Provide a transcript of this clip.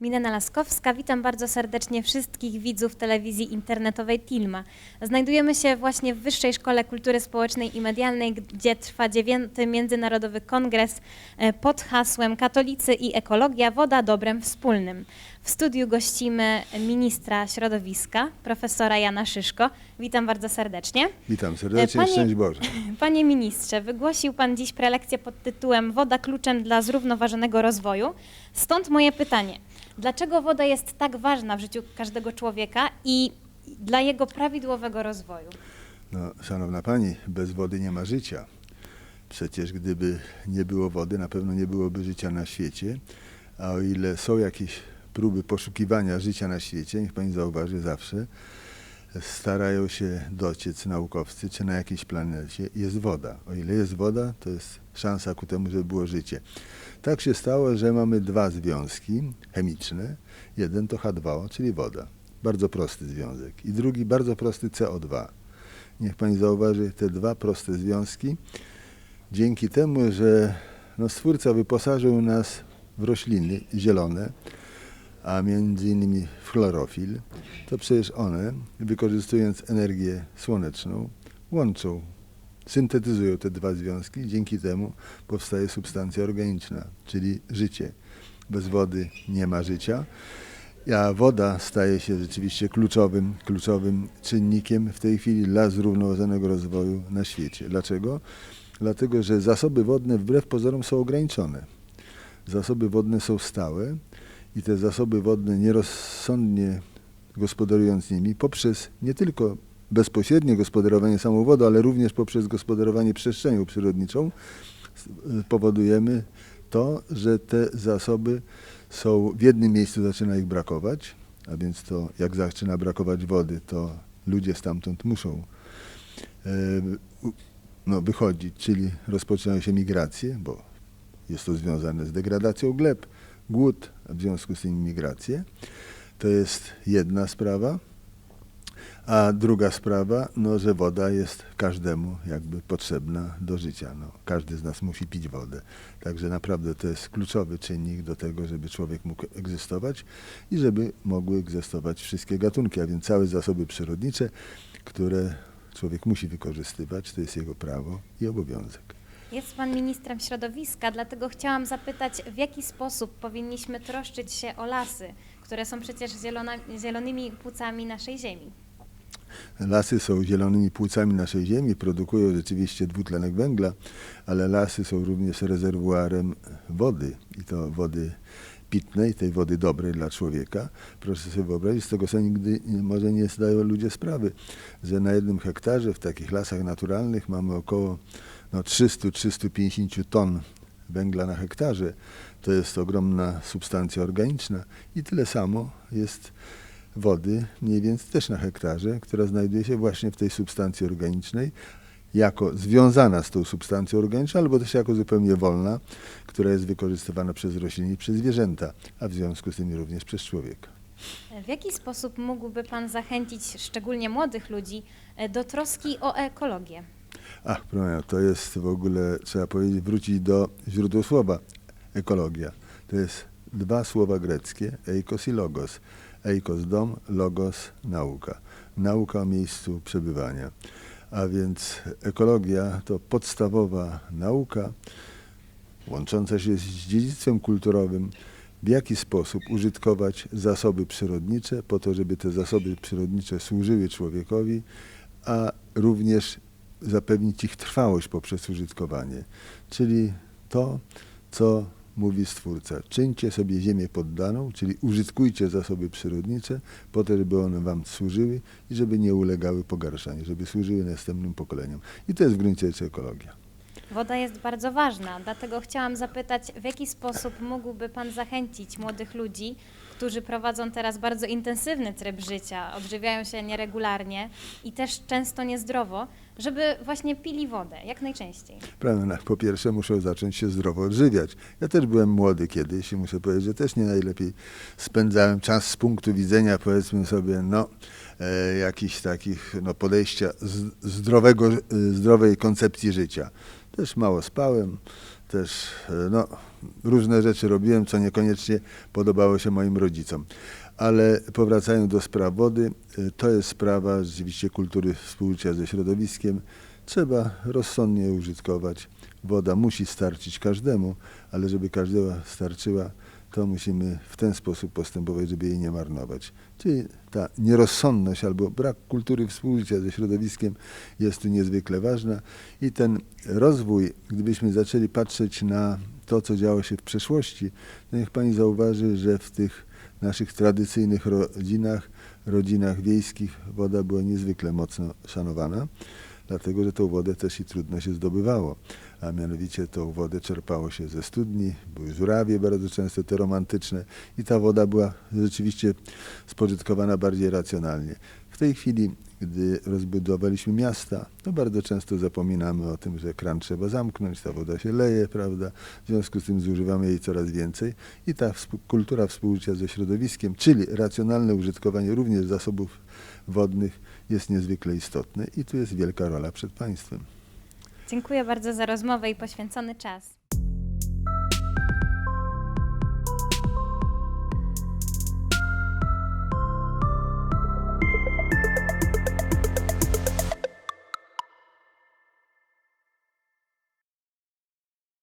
Milena Laskowska, witam bardzo serdecznie wszystkich widzów telewizji internetowej Tilma. Znajdujemy się właśnie w Wyższej Szkole Kultury Społecznej i Medialnej, gdzie trwa dziewiąty Międzynarodowy Kongres e, pod hasłem Katolicy i ekologia, woda dobrem wspólnym. W studiu gościmy ministra środowiska, profesora Jana Szyszko. Witam bardzo serdecznie. Witam serdecznie, Panie- szczęść Boże. Panie ministrze, wygłosił Pan dziś prelekcję pod tytułem Woda kluczem dla zrównoważonego rozwoju. Stąd moje pytanie. Dlaczego woda jest tak ważna w życiu każdego człowieka i dla jego prawidłowego rozwoju? No, szanowna Pani, bez wody nie ma życia. Przecież gdyby nie było wody, na pewno nie byłoby życia na świecie. A o ile są jakieś próby poszukiwania życia na świecie, niech Pani zauważy zawsze, starają się dociec naukowcy, czy na jakiejś planecie jest woda. O ile jest woda, to jest szansa ku temu, żeby było życie. Tak się stało, że mamy dwa związki chemiczne. Jeden to H2O, czyli woda. Bardzo prosty związek. I drugi bardzo prosty CO2. Niech Pani zauważy te dwa proste związki. Dzięki temu, że no, Stwórca wyposażył nas w rośliny zielone, a między innymi w chlorofil, to przecież one, wykorzystując energię słoneczną, łączą, syntetyzują te dwa związki. Dzięki temu powstaje substancja organiczna, czyli życie. Bez wody nie ma życia. A woda staje się rzeczywiście kluczowym, kluczowym czynnikiem w tej chwili dla zrównoważonego rozwoju na świecie. Dlaczego? Dlatego, że zasoby wodne wbrew pozorom są ograniczone. Zasoby wodne są stałe i te zasoby wodne nierozsądnie gospodarując nimi poprzez nie tylko bezpośrednie gospodarowanie samą wodą, ale również poprzez gospodarowanie przestrzenią przyrodniczą s- powodujemy to, że te zasoby są w jednym miejscu zaczyna ich brakować, a więc to jak zaczyna brakować wody, to ludzie stamtąd muszą e, no, wychodzić, czyli rozpoczynają się migracje, bo jest to związane z degradacją gleb, głód, a w związku z tym migracje. To jest jedna sprawa. A druga sprawa, no, że woda jest każdemu jakby potrzebna do życia. No, każdy z nas musi pić wodę. Także naprawdę to jest kluczowy czynnik do tego, żeby człowiek mógł egzystować i żeby mogły egzystować wszystkie gatunki, a więc całe zasoby przyrodnicze, które człowiek musi wykorzystywać. To jest jego prawo i obowiązek. Jest Pan ministrem środowiska, dlatego chciałam zapytać, w jaki sposób powinniśmy troszczyć się o lasy, które są przecież zielona, zielonymi płucami naszej ziemi? Lasy są zielonymi płucami naszej ziemi, produkują rzeczywiście dwutlenek węgla, ale lasy są również rezerwuarem wody i to wody pitnej, tej wody dobrej dla człowieka. Proszę sobie wyobrazić, z tego sobie nigdy może nie zdają ludzie sprawy, że na jednym hektarze w takich lasach naturalnych mamy około no, 300-350 ton węgla na hektarze. To jest ogromna substancja organiczna i tyle samo jest wody, mniej więcej też na hektarze, która znajduje się właśnie w tej substancji organicznej, jako związana z tą substancją organiczną, albo też jako zupełnie wolna, która jest wykorzystywana przez rośliny i przez zwierzęta, a w związku z tym również przez człowieka. W jaki sposób mógłby Pan zachęcić szczególnie młodych ludzi e, do troski o ekologię? Ach, proszę, to jest w ogóle, trzeba powiedzieć, wrócić do źródła słowa ekologia. To jest dwa słowa greckie, eikos i logos. Eikos dom, logos nauka. Nauka o miejscu przebywania. A więc ekologia to podstawowa nauka, łącząca się z dziedzictwem kulturowym, w jaki sposób użytkować zasoby przyrodnicze po to, żeby te zasoby przyrodnicze służyły człowiekowi, a również zapewnić ich trwałość poprzez użytkowanie. Czyli to, co mówi Stwórca. Czyńcie sobie ziemię poddaną, czyli użytkujcie zasoby przyrodnicze po to, żeby one wam służyły i żeby nie ulegały pogarszaniu, żeby służyły następnym pokoleniom. I to jest w gruncie rzeczy ekologia. Woda jest bardzo ważna, dlatego chciałam zapytać, w jaki sposób mógłby Pan zachęcić młodych ludzi, którzy prowadzą teraz bardzo intensywny tryb życia, odżywiają się nieregularnie i też często niezdrowo, żeby właśnie pili wodę jak najczęściej. Prawda, po pierwsze muszą zacząć się zdrowo odżywiać. Ja też byłem młody kiedyś i muszę powiedzieć, że też nie najlepiej spędzałem czas z punktu widzenia, powiedzmy sobie, no, e, jakichś takich no, podejścia z, zdrowego, e, zdrowej koncepcji życia. Też mało spałem, też e, no, różne rzeczy robiłem, co niekoniecznie podobało się moim rodzicom. Ale powracając do spraw wody, y, to jest sprawa rzeczywiście kultury współżycia ze środowiskiem. Trzeba rozsądnie użytkować. Woda musi starczyć każdemu, ale żeby każdemu starczyła, to musimy w ten sposób postępować, żeby jej nie marnować. Czyli ta nierozsądność albo brak kultury współżycia ze środowiskiem jest tu niezwykle ważna i ten rozwój, gdybyśmy zaczęli patrzeć na to, co działo się w przeszłości, to niech Pani zauważy, że w tych naszych tradycyjnych rodzinach, rodzinach wiejskich woda była niezwykle mocno szanowana, dlatego że tą wodę też i trudno się zdobywało, a mianowicie tą wodę czerpało się ze studni, były żurawie bardzo często te romantyczne i ta woda była rzeczywiście spożytkowana bardziej racjonalnie. W tej chwili, gdy rozbudowaliśmy miasta, to bardzo często zapominamy o tym, że kran trzeba zamknąć, ta woda się leje, prawda? W związku z tym zużywamy jej coraz więcej i ta kultura współżycia ze środowiskiem, czyli racjonalne użytkowanie również zasobów wodnych jest niezwykle istotne i tu jest wielka rola przed państwem. Dziękuję bardzo za rozmowę i poświęcony czas.